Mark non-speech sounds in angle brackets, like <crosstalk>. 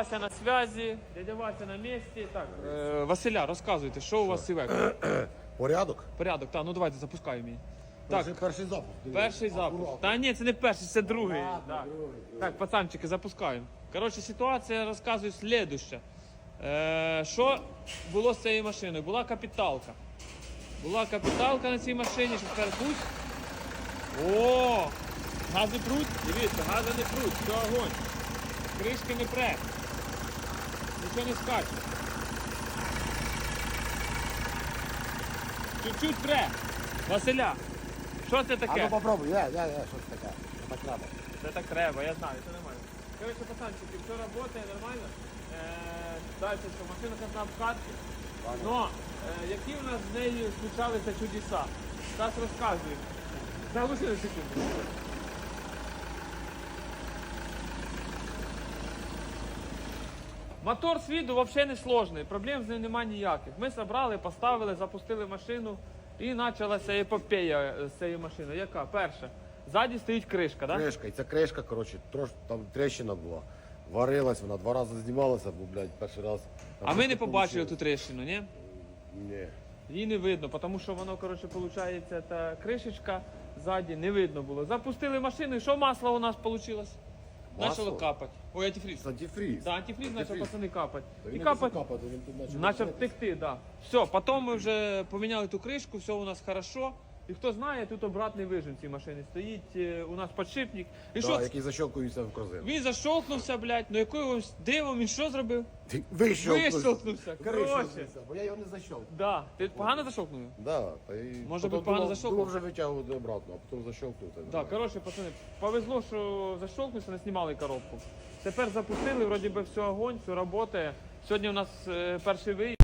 Вася на связі, дядя Вася на місці. Так, е, Василя, розказуйте, що у вас з Івеко? <clears throat> Порядок? Порядок, так, ну давайте запускаємо її. Так, Перший, перший запуск. перший запуск. Та ні, це не перший, це другий. Так, так пацанчики, запускаємо. Коротше, ситуація розказую слідуще. Е, що було з цією машиною? Була капіталка. Була капіталка на цій машині, що тепер путь. О! Гази пруть, дивіться, гази не пруть, все огонь. Кришки не пре. Нічого не скаче. Чуть-чуть пре. Василя, що це А таке? ну попробуй, я, я, я, що це таке? Що так треба? Це так треба, я знаю, це нормально. Коротше, пацанчики, все працює нормально. Е, далі, що машина зараз на обкатці. Но е, які у нас з нею случалися чудеса? Зараз розказую. Заглуши на секунду. Мотор з віду взагалі не сложний, проблем з ним немає ніяких. Ми зібрали, поставили, запустили машину і почалася епопея з цією машиною. Яка? Перша. Ззаді стоїть кришка, так? Да? Кришка, і ця кришка, коротше, трош, там трещина була. Варилась, вона два рази знімалася, бо, блядь, перший раз. А ми не побачили ту трещину, ні? Ні. Її не видно, тому що воно, коротше, виходить, та кришечка ззаді не видно було. Запустили машину, і що масло у нас вийшло? Почало капати. Ой, антифріз. Антифріз. Да, антифріз почав пацани капати. І капати. капати, він тут почав капати. текти, да. Все, потім ми вже поміняли ту кришку, все у нас хорошо. І хто знає, тут обратний вижим цій машині стоїть, е, у нас підшипник. І що? Да, який защелкується в корзину. Він защолкнувся, блядь, ну якимось дивом він що зробив? Ти. Вищолкнувся. Коротше. Бо я його не защелкнув. Да. Ти погано защолкнув? Да, та й Може потім бути, погано думав- защелкнув? Думав вже витягувати обратно, а потім защелкнув. та й нормально. коротше, пацани, повезло, що защолкнувся, не знімали коробку. Тепер запустили, вроді би все огонь, все працює. Сьогодні у нас е, перший виїзд.